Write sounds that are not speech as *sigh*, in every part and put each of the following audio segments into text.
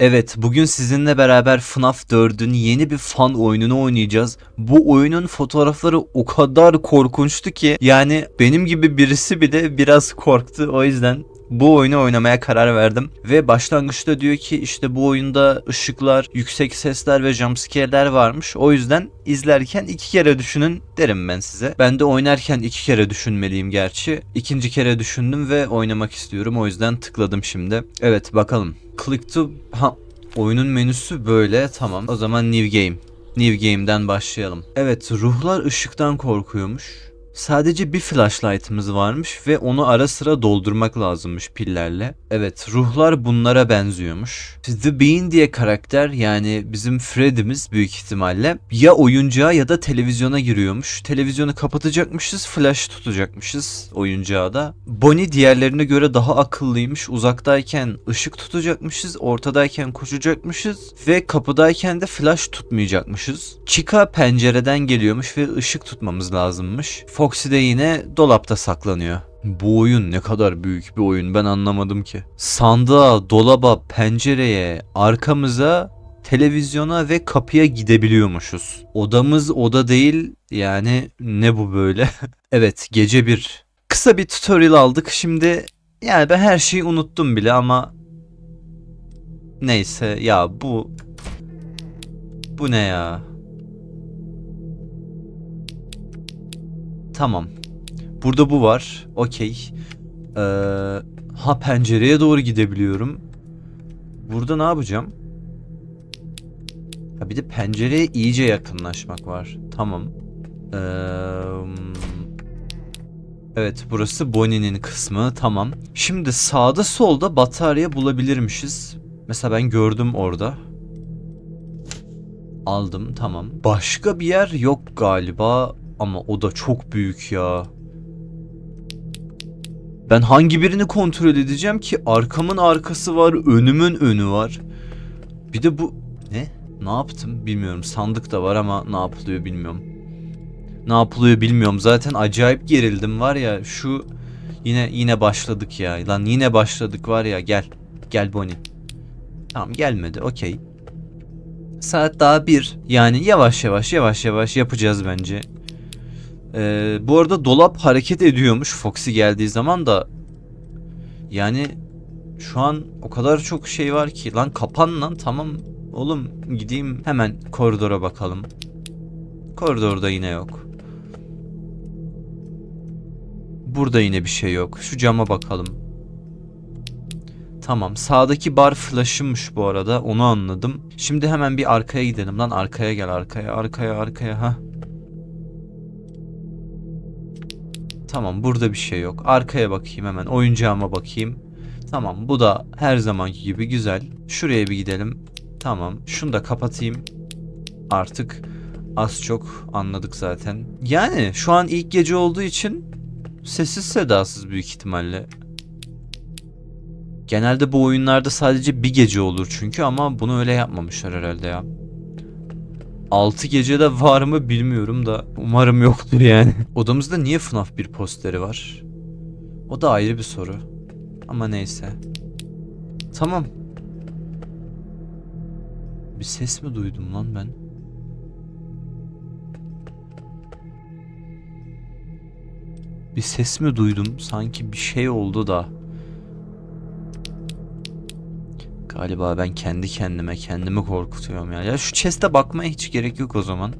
Evet, bugün sizinle beraber FNAF 4'ün yeni bir fan oyununu oynayacağız. Bu oyunun fotoğrafları o kadar korkunçtu ki yani benim gibi birisi bile biraz korktu. O yüzden bu oyunu oynamaya karar verdim. Ve başlangıçta diyor ki işte bu oyunda ışıklar, yüksek sesler ve jumpscare'ler varmış. O yüzden izlerken iki kere düşünün derim ben size. Ben de oynarken iki kere düşünmeliyim gerçi. İkinci kere düşündüm ve oynamak istiyorum. O yüzden tıkladım şimdi. Evet bakalım. Click to... Ha, oyunun menüsü böyle. Tamam. O zaman New Game. New Game'den başlayalım. Evet, ruhlar ışıktan korkuyormuş. Sadece bir flashlight'ımız varmış ve onu ara sıra doldurmak lazımmış pillerle. Evet, ruhlar bunlara benziyormuş. The Bean diye karakter yani bizim Freddy'miz büyük ihtimalle ya oyuncağa ya da televizyona giriyormuş. Televizyonu kapatacakmışız, flash tutacakmışız oyuncağa da. Bonnie diğerlerine göre daha akıllıymış. Uzaktayken ışık tutacakmışız, ortadayken koşacakmışız ve kapıdayken de flash tutmayacakmışız. Chica pencereden geliyormuş ve ışık tutmamız lazımmış. Foxy de yine dolapta saklanıyor. Bu oyun ne kadar büyük bir oyun ben anlamadım ki. Sandığa, dolaba, pencereye, arkamıza, televizyona ve kapıya gidebiliyormuşuz. Odamız oda değil yani ne bu böyle? *laughs* evet gece bir. Kısa bir tutorial aldık şimdi yani ben her şeyi unuttum bile ama neyse ya bu bu ne ya? Tamam. Burada bu var. Okey. Ee, ha pencereye doğru gidebiliyorum. Burada ne yapacağım? Ha bir de pencereye iyice yakınlaşmak var. Tamam. Ee, evet burası Bonnie'nin kısmı. Tamam. Şimdi sağda solda batarya bulabilirmişiz. Mesela ben gördüm orada. Aldım tamam. Başka bir yer yok galiba ama o da çok büyük ya. Ben hangi birini kontrol edeceğim ki? Arkamın arkası var, önümün önü var. Bir de bu ne? Ne yaptım bilmiyorum. Sandık da var ama ne yapılıyor bilmiyorum. Ne yapılıyor bilmiyorum. Zaten acayip gerildim var ya. Şu yine yine başladık ya. Lan yine başladık var ya. Gel. Gel Bonnie. Tamam gelmedi. Okey. Saat daha bir. Yani yavaş yavaş yavaş yavaş yapacağız bence. Ee, bu arada dolap hareket ediyormuş Foxy geldiği zaman da. Yani şu an o kadar çok şey var ki. Lan kapan lan tamam. Oğlum gideyim hemen koridora bakalım. Koridorda yine yok. Burada yine bir şey yok. Şu cama bakalım. Tamam. Sağdaki bar flash'ımmış bu arada. Onu anladım. Şimdi hemen bir arkaya gidelim lan. Arkaya gel arkaya. Arkaya arkaya. ha. Tamam burada bir şey yok. Arkaya bakayım hemen. Oyuncağıma bakayım. Tamam bu da her zamanki gibi güzel. Şuraya bir gidelim. Tamam. Şunu da kapatayım. Artık az çok anladık zaten. Yani şu an ilk gece olduğu için sessiz sedasız büyük ihtimalle. Genelde bu oyunlarda sadece bir gece olur çünkü ama bunu öyle yapmamışlar herhalde ya. 6 gecede var mı bilmiyorum da umarım yoktur yani. Odamızda niye FNAF bir posteri var? O da ayrı bir soru. Ama neyse. Tamam. Bir ses mi duydum lan ben? Bir ses mi duydum? Sanki bir şey oldu da. Galiba ben kendi kendime kendimi korkutuyorum ya. Ya şu chest'e bakmaya hiç gerek yok o zaman.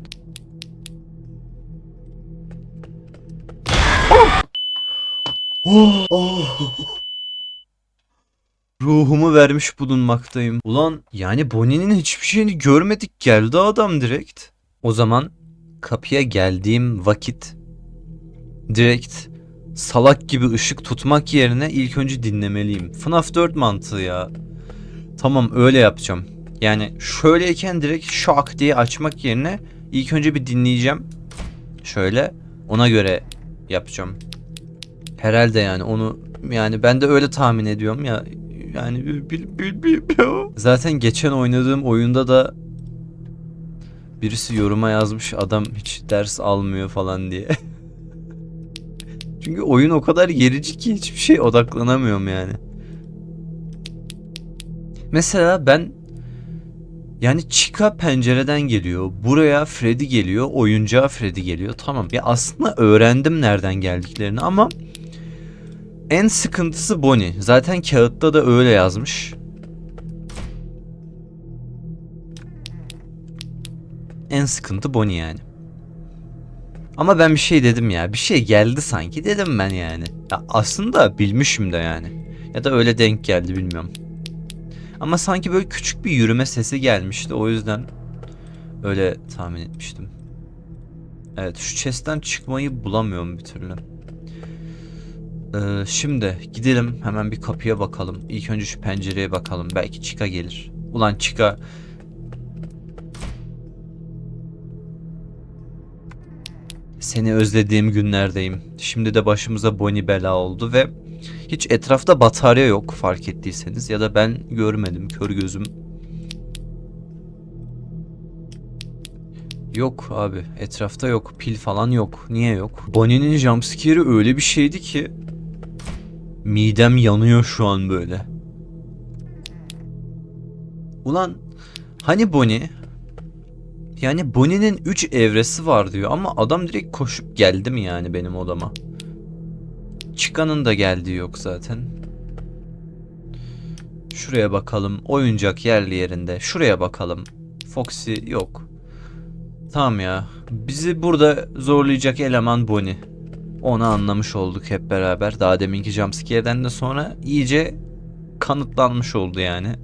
Oh! *laughs* Oh! Ruhumu vermiş bulunmaktayım. Ulan yani Bonnie'nin hiçbir şeyini görmedik geldi adam direkt. O zaman kapıya geldiğim vakit direkt salak gibi ışık tutmak yerine ilk önce dinlemeliyim. FNAF 4 mantığı ya. Tamam öyle yapacağım. Yani şöyleyken direkt şak diye açmak yerine ilk önce bir dinleyeceğim. Şöyle ona göre yapacağım. Herhalde yani onu yani ben de öyle tahmin ediyorum ya. Yani bil, bil, bil, bil. Zaten geçen oynadığım oyunda da birisi yoruma yazmış adam hiç ders almıyor falan diye. *laughs* Çünkü oyun o kadar gerici ki hiçbir şey odaklanamıyorum yani. Mesela ben Yani Chica pencereden geliyor. Buraya Freddy geliyor. Oyuncağa Freddy geliyor. Tamam. Ya aslında öğrendim nereden geldiklerini ama en sıkıntısı Bonnie. Zaten kağıtta da öyle yazmış. En sıkıntı Bonnie yani. Ama ben bir şey dedim ya. Bir şey geldi sanki dedim ben yani. Ya aslında bilmişim de yani. Ya da öyle denk geldi bilmiyorum. Ama sanki böyle küçük bir yürüme sesi gelmişti. O yüzden öyle tahmin etmiştim. Evet şu chest'ten çıkmayı bulamıyorum bir türlü. Ee, şimdi gidelim hemen bir kapıya bakalım. İlk önce şu pencereye bakalım. Belki Chica gelir. Ulan Chica Seni özlediğim günlerdeyim. Şimdi de başımıza Bonnie bela oldu ve hiç etrafta batarya yok fark ettiyseniz ya da ben görmedim kör gözüm. Yok abi etrafta yok pil falan yok. Niye yok? Bonnie'nin jumpscare'i öyle bir şeydi ki midem yanıyor şu an böyle. Ulan hani Bonnie yani Bonnie'nin 3 evresi var diyor ama adam direkt koşup geldi mi yani benim odama? Chica'nın da geldiği yok zaten. Şuraya bakalım. Oyuncak yerli yerinde. Şuraya bakalım. Foxy yok. Tamam ya. Bizi burada zorlayacak eleman Bonnie. Onu anlamış olduk hep beraber. Daha deminki jumpscare'den de sonra iyice kanıtlanmış oldu yani.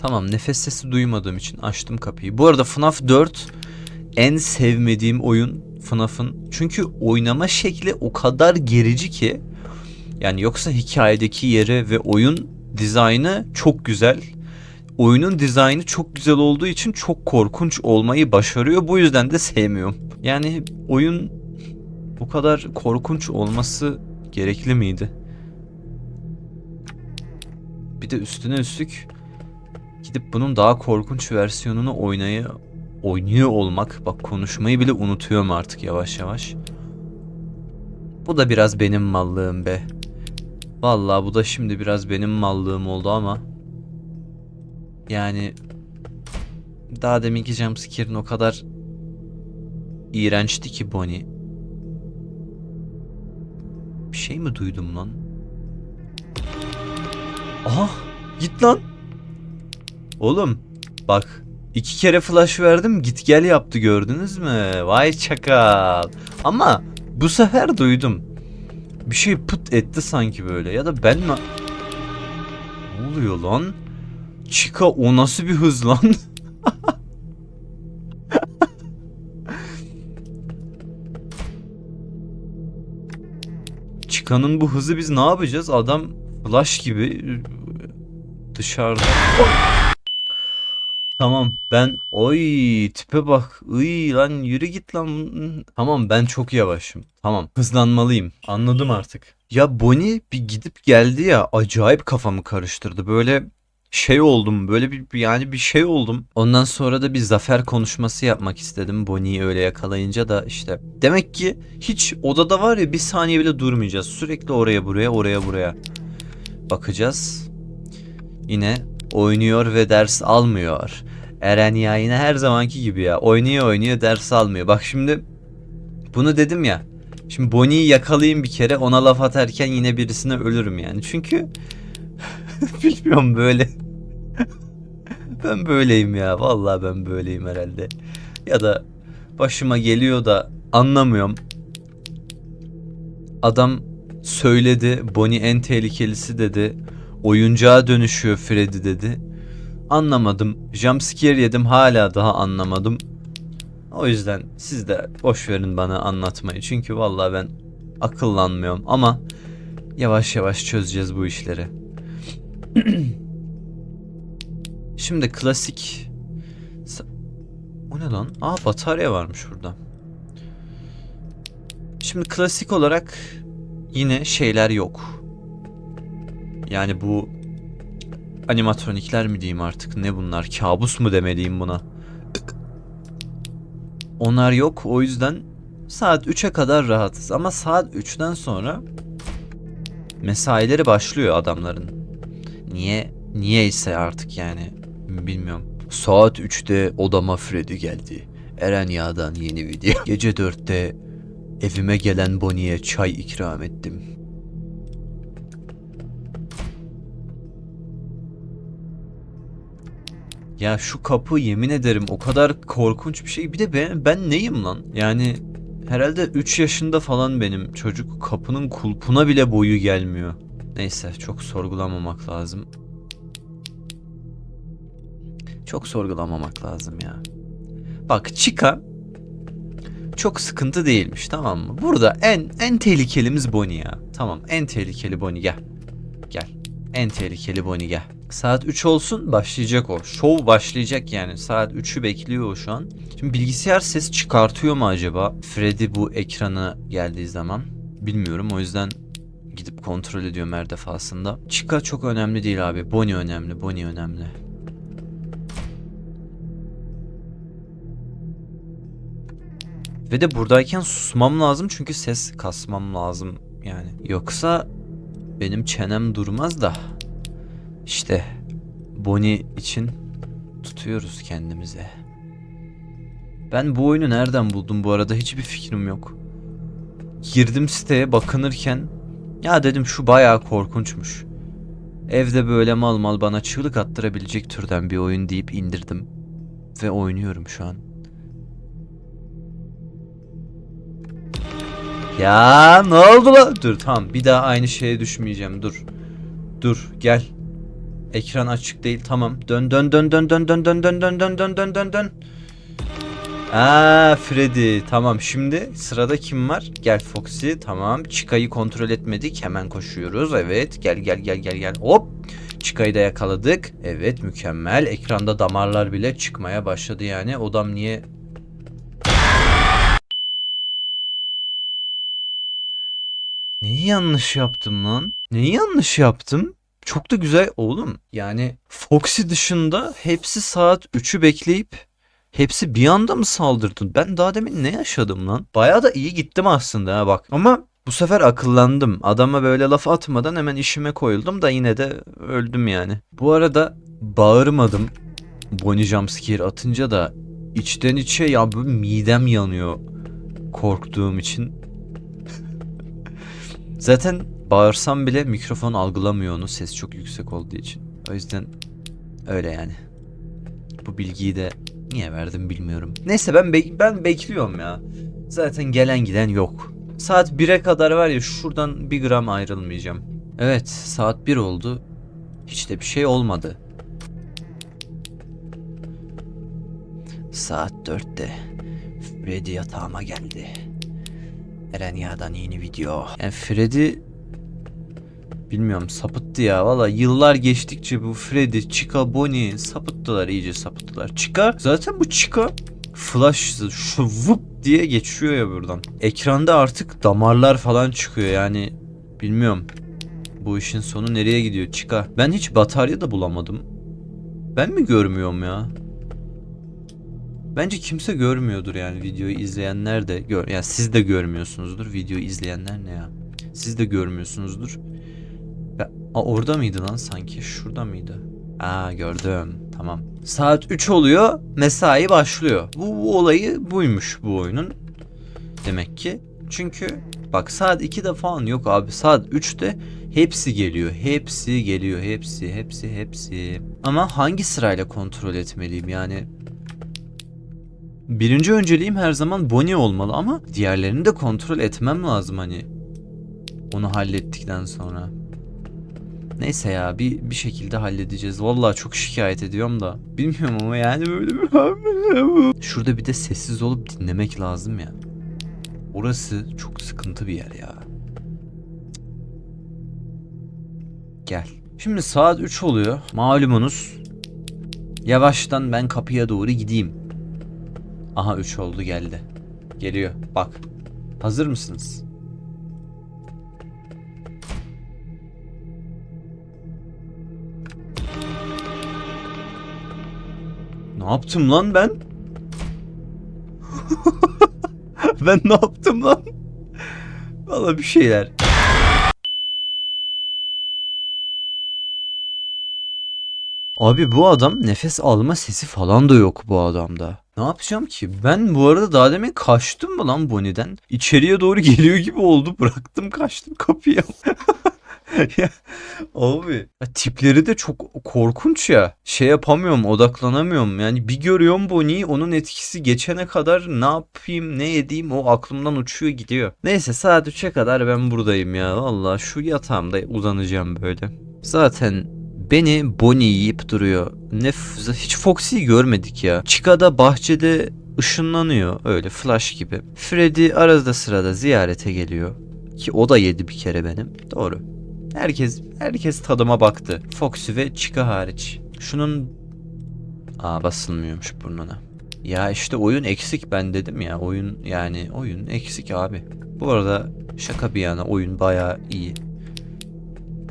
Tamam nefes sesi duymadığım için açtım kapıyı. Bu arada FNAF 4 en sevmediğim oyun FNAF'ın. Çünkü oynama şekli o kadar gerici ki. Yani yoksa hikayedeki yeri ve oyun dizaynı çok güzel. Oyunun dizaynı çok güzel olduğu için çok korkunç olmayı başarıyor. Bu yüzden de sevmiyorum. Yani oyun bu kadar korkunç olması gerekli miydi? Bir de üstüne üstlük gidip bunun daha korkunç versiyonunu oynayı oynuyor olmak bak konuşmayı bile unutuyorum artık yavaş yavaş. Bu da biraz benim mallığım be. Vallahi bu da şimdi biraz benim mallığım oldu ama yani daha deminki jumpscare'in o kadar iğrençti ki Bonnie. Bir şey mi duydum lan? Aha git lan. Oğlum bak iki kere flash verdim git gel yaptı gördünüz mü? Vay çakal. Ama bu sefer duydum. Bir şey pıt etti sanki böyle ya da ben mi? Ne oluyor lan? Chica o nasıl bir hız lan? *laughs* Chica'nın bu hızı biz ne yapacağız? Adam flash gibi dışarıda. Tamam ben oy tipe bak. Iy lan yürü git lan. Tamam ben çok yavaşım. Tamam hızlanmalıyım. Anladım artık. Ya Bonnie bir gidip geldi ya acayip kafamı karıştırdı. Böyle şey oldum böyle bir yani bir şey oldum. Ondan sonra da bir zafer konuşması yapmak istedim Bonnie'yi öyle yakalayınca da işte. Demek ki hiç odada var ya bir saniye bile durmayacağız. Sürekli oraya buraya oraya buraya bakacağız. Yine oynuyor ve ders almıyor. Eren ya yine her zamanki gibi ya. Oynuyor oynuyor ders almıyor. Bak şimdi bunu dedim ya. Şimdi Bonnie'yi yakalayayım bir kere ona laf atarken yine birisine ölürüm yani. Çünkü *laughs* bilmiyorum böyle. *laughs* ben böyleyim ya. Vallahi ben böyleyim herhalde. Ya da başıma geliyor da anlamıyorum. Adam söyledi Bonnie en tehlikelisi dedi. Oyuncağa dönüşüyor Freddy dedi. Anlamadım. Jumpscare yedim hala daha anlamadım. O yüzden siz de boş verin bana anlatmayı. Çünkü vallahi ben akıllanmıyorum ama yavaş yavaş çözeceğiz bu işleri. *clears throat* Şimdi klasik O ne lan? Aa batarya varmış burada. Şimdi klasik olarak yine şeyler yok. Yani bu animatronikler mi diyeyim artık ne bunlar kabus mu demeliyim buna. Onlar yok o yüzden saat 3'e kadar rahatız ama saat 3'ten sonra mesaileri başlıyor adamların. Niye Niyeyse artık yani bilmiyorum. Saat 3'te odama Freddy geldi. Eren Yağ'dan yeni video. Gece 4'te evime gelen Bonnie'ye çay ikram ettim. Ya şu kapı yemin ederim o kadar korkunç bir şey. Bir de ben, ben neyim lan? Yani herhalde 3 yaşında falan benim çocuk kapının kulpuna bile boyu gelmiyor. Neyse çok sorgulamamak lazım. Çok sorgulamamak lazım ya. Bak Chica çok sıkıntı değilmiş tamam mı? Burada en en tehlikelimiz Bonnie ya. Tamam en tehlikeli Bonnie gel. Gel. En tehlikeli Bonnie gel. Saat 3 olsun başlayacak o. Show başlayacak yani. Saat 3'ü bekliyor o şu an. Şimdi bilgisayar ses çıkartıyor mu acaba? Freddy bu ekrana geldiği zaman. Bilmiyorum o yüzden gidip kontrol ediyorum her defasında. Chica çok önemli değil abi. Bonnie önemli. Bonnie önemli. Ve de buradayken susmam lazım çünkü ses kasmam lazım yani. Yoksa benim çenem durmaz da. İşte Bonnie için tutuyoruz kendimize. Ben bu oyunu nereden buldum bu arada hiçbir fikrim yok. Girdim siteye bakınırken ya dedim şu bayağı korkunçmuş. Evde böyle mal mal bana çığlık attırabilecek türden bir oyun deyip indirdim. Ve oynuyorum şu an. Ya ne oldu lan? Dur tamam bir daha aynı şeye düşmeyeceğim dur. Dur gel. Ekran açık değil tamam. Dön dön dön dön dön dön dön dön dön dön dön dön dön dön. Aa Freddy tamam şimdi sırada kim var? Gel Foxy tamam. Chica'yı kontrol etmedik hemen koşuyoruz. Evet gel gel gel gel gel hop. Chica'yı da yakaladık. Evet mükemmel. Ekranda damarlar bile çıkmaya başladı yani. Odam niye Neyi yanlış yaptım lan? Neyi yanlış yaptım? Çok da güzel oğlum. Yani Foxy dışında hepsi saat 3'ü bekleyip hepsi bir anda mı saldırdı? Ben daha demin ne yaşadım lan? Bayağı da iyi gittim aslında ha bak. Ama bu sefer akıllandım. Adama böyle laf atmadan hemen işime koyuldum da yine de öldüm yani. Bu arada bağırmadım. Bonnie jumpscare atınca da içten içe ya böyle midem yanıyor korktuğum için. *laughs* Zaten bağırsam bile mikrofon algılamıyor onu ses çok yüksek olduğu için. O yüzden öyle yani. Bu bilgiyi de niye verdim bilmiyorum. Neyse ben be- ben bekliyorum ya. Zaten gelen giden yok. Saat 1'e kadar var ya şuradan bir gram ayrılmayacağım. Evet saat 1 oldu. Hiç de bir şey olmadı. Saat 4'te Freddy yatağıma geldi. Eren yeni video. Yani Freddy bilmiyorum sapıttı ya. Valla yıllar geçtikçe bu Freddy, Chica, Bonnie sapıttılar iyice sapıttılar. Chica zaten bu Chica flash şu vup diye geçiyor ya buradan. Ekranda artık damarlar falan çıkıyor yani bilmiyorum. Bu işin sonu nereye gidiyor Chica? Ben hiç batarya da bulamadım. Ben mi görmüyorum ya? Bence kimse görmüyordur yani videoyu izleyenler de gör yani siz de görmüyorsunuzdur videoyu izleyenler ne ya siz de görmüyorsunuzdur ya, a, orada mıydı lan sanki? Şurada mıydı? Aa gördüm. Tamam. Saat 3 oluyor. Mesai başlıyor. Bu, bu olayı buymuş bu oyunun. Demek ki. Çünkü bak saat 2'de falan yok abi. Saat 3'te hepsi geliyor. Hepsi geliyor. Hepsi hepsi hepsi. Ama hangi sırayla kontrol etmeliyim? Yani Birinci önceliğim her zaman Bonnie olmalı ama diğerlerini de kontrol etmem lazım hani. Onu hallettikten sonra. Neyse ya bir, bir şekilde halledeceğiz. Vallahi çok şikayet ediyorum da. Bilmiyorum ama yani böyle bir... Şurada bir de sessiz olup dinlemek lazım ya. Orası çok sıkıntı bir yer ya. Gel. Şimdi saat 3 oluyor. Malumunuz. Yavaştan ben kapıya doğru gideyim. Aha 3 oldu geldi. Geliyor. Bak. Hazır mısınız? Ne yaptım lan ben? *laughs* ben ne yaptım lan? Valla bir şeyler. Abi bu adam nefes alma sesi falan da yok bu adamda. Ne yapacağım ki? Ben bu arada daha demin kaçtım mı lan Bonnie'den? İçeriye doğru *laughs* geliyor gibi oldu. Bıraktım kaçtım kapıya. *laughs* *laughs* ya, abi ya tipleri de çok korkunç ya. Şey yapamıyorum odaklanamıyorum. Yani bir görüyorum Bonnie'yi onun etkisi geçene kadar ne yapayım ne edeyim o aklımdan uçuyor gidiyor. Neyse saat 3'e kadar ben buradayım ya. Valla şu yatağımda uzanacağım böyle. Zaten beni Bonnie yiyip duruyor. Ne hiç Foxy'yi görmedik ya. Chica bahçede ışınlanıyor öyle flash gibi. Freddy arada sırada ziyarete geliyor. Ki o da yedi bir kere benim. Doğru. Herkes herkes tadıma baktı. Foxy ve Chica hariç. Şunun Aa basılmıyormuş burnuna. Ya işte oyun eksik ben dedim ya. Oyun yani oyun eksik abi. Bu arada şaka bir yana oyun bayağı iyi.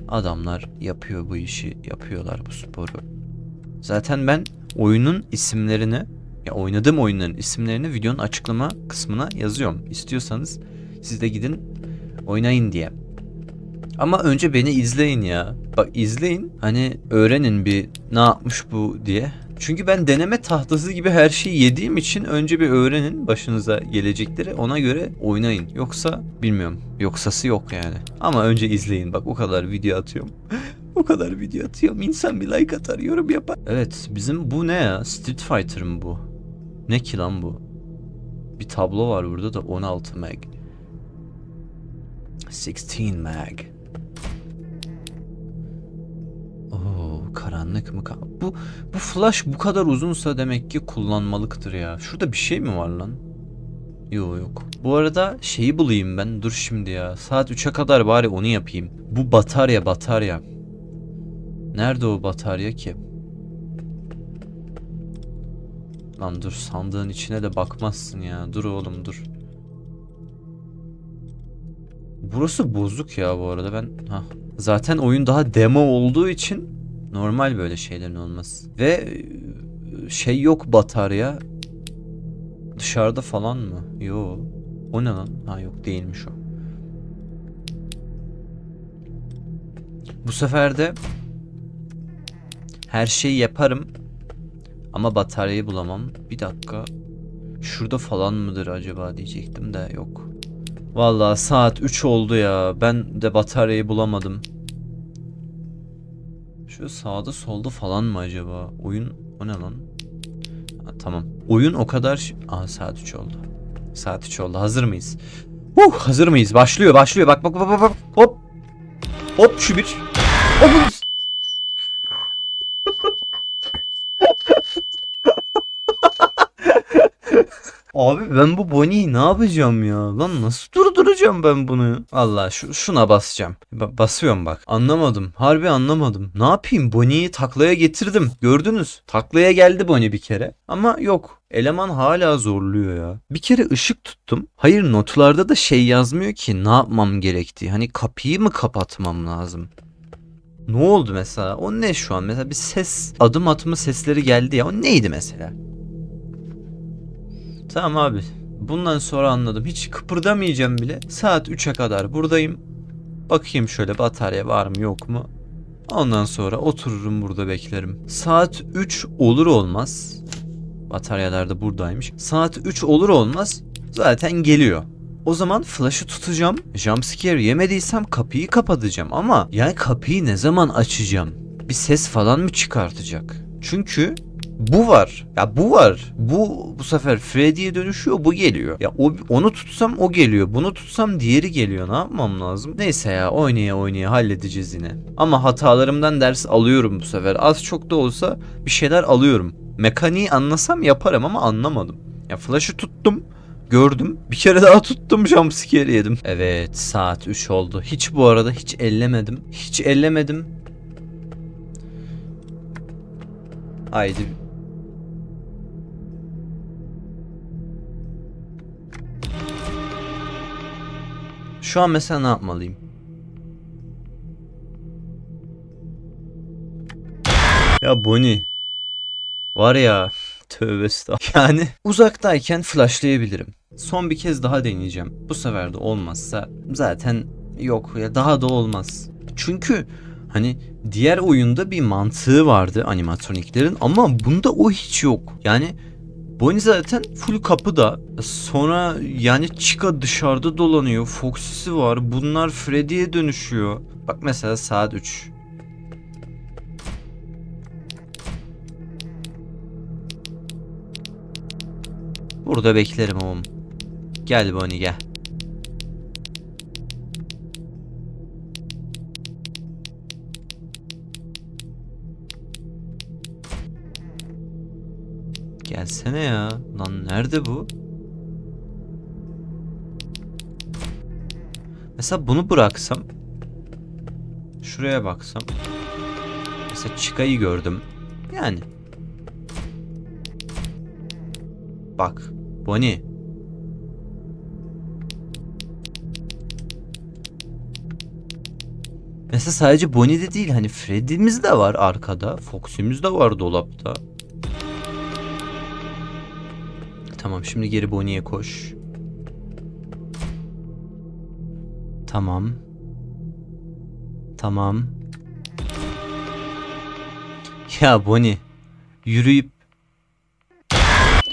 Adamlar yapıyor bu işi, yapıyorlar bu sporu. Zaten ben oyunun isimlerini, ya oynadığım oyunların isimlerini videonun açıklama kısmına yazıyorum. İstiyorsanız siz de gidin oynayın diye. Ama önce beni izleyin ya. Bak izleyin. Hani öğrenin bir ne yapmış bu diye. Çünkü ben deneme tahtası gibi her şeyi yediğim için önce bir öğrenin başınıza gelecekleri ona göre oynayın. Yoksa bilmiyorum. Yoksası yok yani. Ama önce izleyin bak o kadar video atıyorum. *laughs* o kadar video atıyorum. İnsan bir like atar yorum yapar. Evet bizim bu ne ya? Street Fighter mı bu? Ne ki lan bu? Bir tablo var burada da 16 meg. 16 mag. Karanlık mı? Bu bu flash bu kadar uzunsa demek ki kullanmalıktır ya. Şurada bir şey mi var lan? Yok yok. Bu arada şeyi bulayım ben. Dur şimdi ya. Saat 3'e kadar bari onu yapayım. Bu batarya batarya. Nerede o batarya ki? Lan dur sandığın içine de bakmazsın ya. Dur oğlum dur. Burası bozuk ya bu arada ben ha zaten oyun daha demo olduğu için normal böyle şeylerin olması. Ve e, şey yok batarya. Dışarıda falan mı? Yo. O ne lan? Ha yok değilmiş o. Bu sefer de her şeyi yaparım ama bataryayı bulamam. Bir dakika. Şurada falan mıdır acaba diyecektim de yok. Vallahi saat 3 oldu ya. Ben de bataryayı bulamadım. Şu sağda solda falan mı acaba? Oyun o ne lan? Ha, tamam. Oyun o kadar... Aa saat 3 oldu. Saat 3 oldu. Hazır mıyız? Huh, hazır mıyız? Başlıyor başlıyor. Bak bak bak bak bak. Hop. Hop şu bir. Hop. *laughs* Abi ben bu Bonnie'yi ne yapacağım ya? Lan nasıl durduracağım ben bunu? Allah şu şuna basacağım. Ba- basıyorum bak. Anlamadım. Harbi anlamadım. Ne yapayım? Bonnie'yi taklaya getirdim. Gördünüz. Taklaya geldi Bonnie bir kere. Ama yok. Eleman hala zorluyor ya. Bir kere ışık tuttum. Hayır notlarda da şey yazmıyor ki ne yapmam gerektiği. Hani kapıyı mı kapatmam lazım? Ne oldu mesela? O ne şu an? Mesela bir ses, adım atma sesleri geldi ya. O neydi mesela? Tamam abi. Bundan sonra anladım. Hiç kıpırdamayacağım bile. Saat 3'e kadar buradayım. Bakayım şöyle batarya var mı yok mu? Ondan sonra otururum burada beklerim. Saat 3 olur olmaz. Bataryalar da buradaymış. Saat 3 olur olmaz zaten geliyor. O zaman flash'ı tutacağım. Jumpscare yemediysem kapıyı kapatacağım ama yani kapıyı ne zaman açacağım? Bir ses falan mı çıkartacak? Çünkü bu var. Ya bu var. Bu bu sefer Freddy'ye dönüşüyor bu geliyor. Ya o, onu tutsam o geliyor. Bunu tutsam diğeri geliyor. Ne yapmam lazım? Neyse ya oynaya oynaya halledeceğiz yine. Ama hatalarımdan ders alıyorum bu sefer. Az çok da olsa bir şeyler alıyorum. Mekaniği anlasam yaparım ama anlamadım. Ya flash'ı tuttum. Gördüm. Bir kere daha tuttum jumpscare yedim. Evet saat 3 oldu. Hiç bu arada hiç ellemedim. Hiç ellemedim. Haydi Şu an mesela ne yapmalıyım? Ya Bonnie. Var ya. Tövbe estağfurullah. Yani uzaktayken flashlayabilirim. Son bir kez daha deneyeceğim. Bu sefer de olmazsa zaten yok ya daha da olmaz. Çünkü Hani diğer oyunda bir mantığı vardı animatroniklerin ama bunda o hiç yok. Yani Bonnie zaten full kapıda. Sonra yani Chica dışarıda dolanıyor. Foxy'si var. Bunlar Freddy'ye dönüşüyor. Bak mesela saat 3. Burada beklerim oğlum. Gel Bonnie gel. Gelsene ya. Lan nerede bu? Mesela bunu bıraksam. Şuraya baksam. Mesela Chica'yı gördüm. Yani. Bak. Bonnie. Mesela sadece Bonnie'de değil hani Freddy'miz de var arkada. Foxy'miz de var dolapta. Tamam şimdi geri Bonnie'ye koş. Tamam. Tamam. Ya Bonnie. Yürüyüp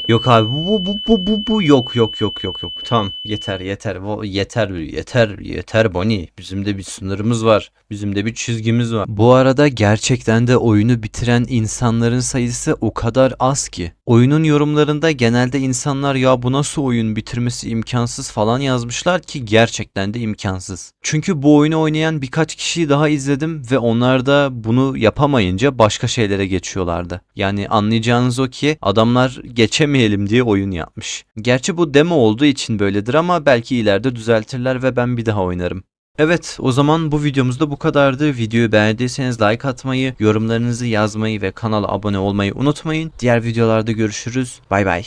Yok abi bu bu bu bu bu yok yok yok yok yok. Tamam yeter yeter Bu- yeter yeter yeter Bonnie. Bizim de bir sınırımız var. Bizim de bir çizgimiz var. Bu arada gerçekten de oyunu bitiren insanların sayısı o kadar az ki. Oyunun yorumlarında genelde insanlar ya bu nasıl oyun bitirmesi imkansız falan yazmışlar ki gerçekten de imkansız. Çünkü bu oyunu oynayan birkaç kişiyi daha izledim ve onlar da bunu yapamayınca başka şeylere geçiyorlardı. Yani anlayacağınız o ki adamlar geçemeyelim diye oyun yapmış. Gerçi bu demo olduğu için böyledir ama belki ileride düzeltirler ve ben bir daha oynarım. Evet o zaman bu videomuzda bu kadardı. Videoyu beğendiyseniz like atmayı, yorumlarınızı yazmayı ve kanala abone olmayı unutmayın. Diğer videolarda görüşürüz. Bay bay.